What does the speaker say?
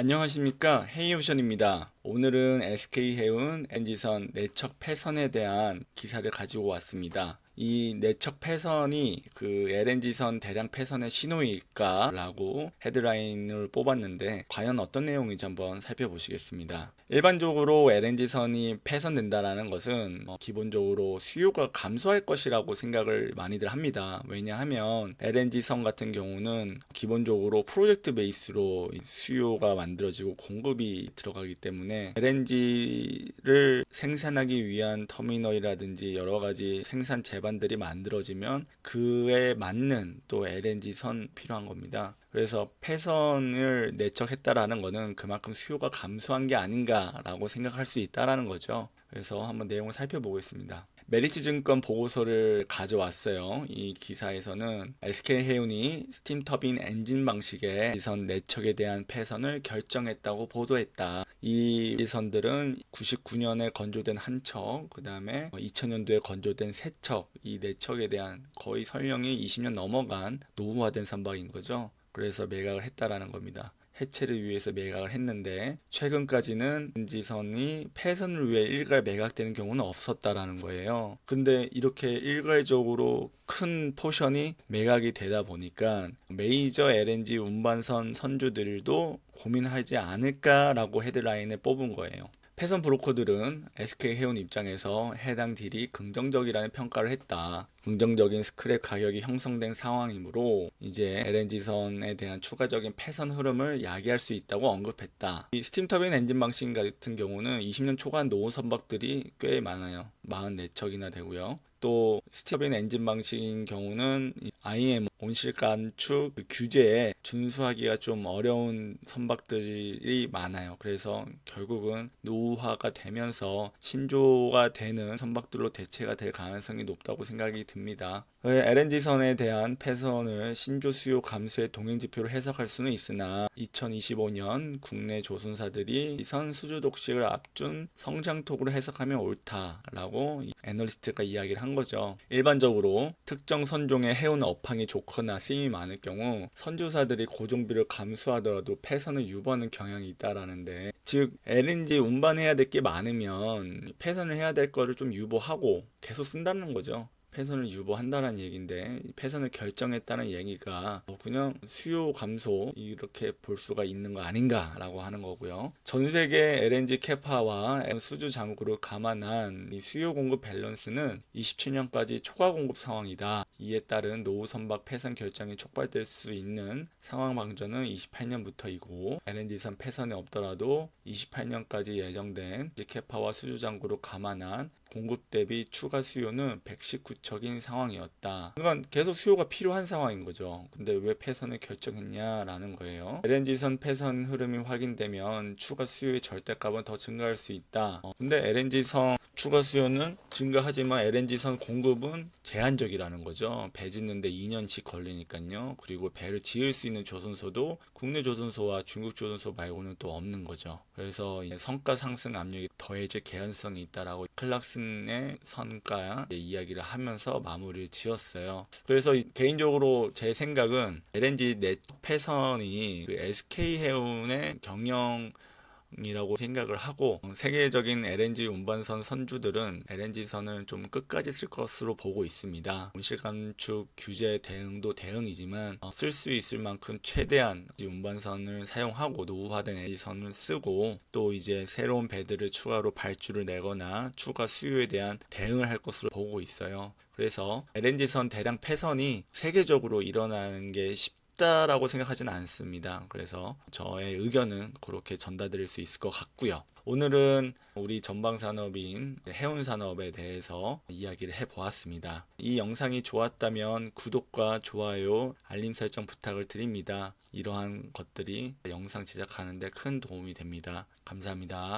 안녕하십니까 헤이오션입니다. 오늘은 SK해운 NG선 내척 폐선에 대한 기사를 가지고 왔습니다. 이 내척 폐선이 그 LNG선 대량 폐선의 신호일까라고 헤드라인을 뽑았는데 과연 어떤 내용인지 한번 살펴보시겠습니다. 일반적으로 LNG선이 폐선된다라는 것은 뭐 기본적으로 수요가 감소할 것이라고 생각을 많이들 합니다. 왜냐하면 LNG선 같은 경우는 기본적으로 프로젝트 베이스로 수요가 만들어지고 공급이 들어가기 때문에 LNG를 생산하기 위한 터미널이라든지 여러 가지 생산 제반들이 만들어지면 그에 맞는 또 LNG 선 필요한 겁니다. 그래서 폐선을 내척했다라는 것은 그만큼 수요가 감소한 게 아닌가라고 생각할 수 있다라는 거죠. 그래서 한번 내용을 살펴보겠습니다. 메리츠 증권 보고서를 가져왔어요. 이 기사에서는 SK 해운이 스팀 터빈 엔진 방식의 이선 내척에 대한 폐선을 결정했다고 보도했다. 이 선들은 99년에 건조된 한 척, 그 다음에 2000년도에 건조된 세 척, 이 내척에 대한 거의 설령이 20년 넘어간 노후화된 선박인 거죠. 그래서 매각을 했다라는 겁니다. 해체를 위해서 매각을 했는데 최근까지는 엔지선이 폐선을 위해 일괄 매각되는 경우는 없었다라는 거예요. 근데 이렇게 일괄적으로 큰 포션이 매각이 되다 보니까 메이저 LNG 운반선 선주들도 고민하지 않을까라고 헤드라인에 뽑은 거예요. 패선 브로커들은 SK 해운 입장에서 해당 딜이 긍정적이라는 평가를 했다. 긍정적인 스크랩 가격이 형성된 상황이므로 이제 LNG선에 대한 추가적인 패선 흐름을 야기할 수 있다고 언급했다. 이 스팀 터빈 엔진 방식 같은 경우는 20년 초반 노후 선박들이 꽤 많아요. 44척이나 되고요. 또 스티븐 엔진 방식인 경우는 IM 온실 감축 규제에 준수하기가 좀 어려운 선박들이 많아요. 그래서 결국은 노후화가 되면서 신조가 되는 선박들로 대체가 될 가능성이 높다고 생각이 듭니다. LNG선에 대한 폐선을 신조 수요 감소의 동행지표로 해석할 수는 있으나 2025년 국내 조선사들이 선 수주 독식을 앞둔 성장톡으로 해석하면 옳다라고 애널리스트가 이야기를 한 거죠. 일반적으로 특정 선종의 해운 업황이 좋거나 쓰임이 많을 경우 선주사들이 고정비를 감수하더라도 폐선을 유보하는 경향이 있다라는데 즉 LNG 운반해야 될 게 많으면 폐선을 해야 될 거를 좀 유보하고 계속 쓴다는 거죠. 폐선을 유보한다는 얘기인데 폐선을 결정했다는 얘기가 뭐 그냥 수요 감소 이렇게 볼 수가 있는 거 아닌가라고 하는 거고요. 전 세계 LNG 캐파와 수주 잔고를 감안한 이 수요 공급 밸런스는 27년까지 초과 공급 상황이다. 이에 따른 노후 선박 폐선 결정이 촉발될 수 있는 상황 방전은 28년부터이고 LNG선 폐선이 없더라도 28년까지 예정된 캐파와 수주 잔고를 감안한 공급 대비 추가 수요는 119척인 상황이었다. 그러니까 계속 수요가 필요한 상황인 거죠. 근데 왜 폐선을 결정했냐라는 거예요. LNG선 폐선 흐름이 확인되면 추가 수요의 절대값은 더 증가할 수 있다. 어, 근데 LNG선 추가 수요는 증가하지만 LNG선 공급은 제한적이라는 거죠. 배 짓는데 2년씩 걸리니까요. 그리고 배를 지을 수 있는 조선소도 국내 조선소와 중국 조선소 말고는 또 없는 거죠. 그래서 성가 상승 압력이 더해질 개연성이 있다라고 클락 슨의 선가 이야기를 하면서 마무리를 지었어요. 그래서 개인적으로 제 생각은 LNG 내 폐선이 그 SK 해운의 경영 이라고 생각을 하고 세계적인 LNG 운반선 선주들은 LNG선을 좀 끝까지 쓸 것으로 보고 있습니다. 온실 감축 규제 대응도 대응이지만 어, 쓸수 있을 만큼 최대한 운반선을 사용하고 노후화된 LNG선을 쓰고 또 이제 새로운 배들을 추가로 발주를 내거나 추가 수요에 대한 대응을 할 것으로 보고 있어요. 그래서 LNG선 대량 폐선이 세계적으로 일어나는 게 쉽. 쉽다라고 생각하지는 않습니다. 그래서 저의 의견은 그렇게 전달드릴 수 있을 것 같고요. 오늘은 우리 전방 산업인 해운 산업에 대해서 이야기를 해 보았습니다. 이 영상이 좋았다면 구독과 좋아요, 알림 설정 부탁을 드립니다. 이러한 것들이 영상 제작하는데 큰 도움이 됩니다. 감사합니다.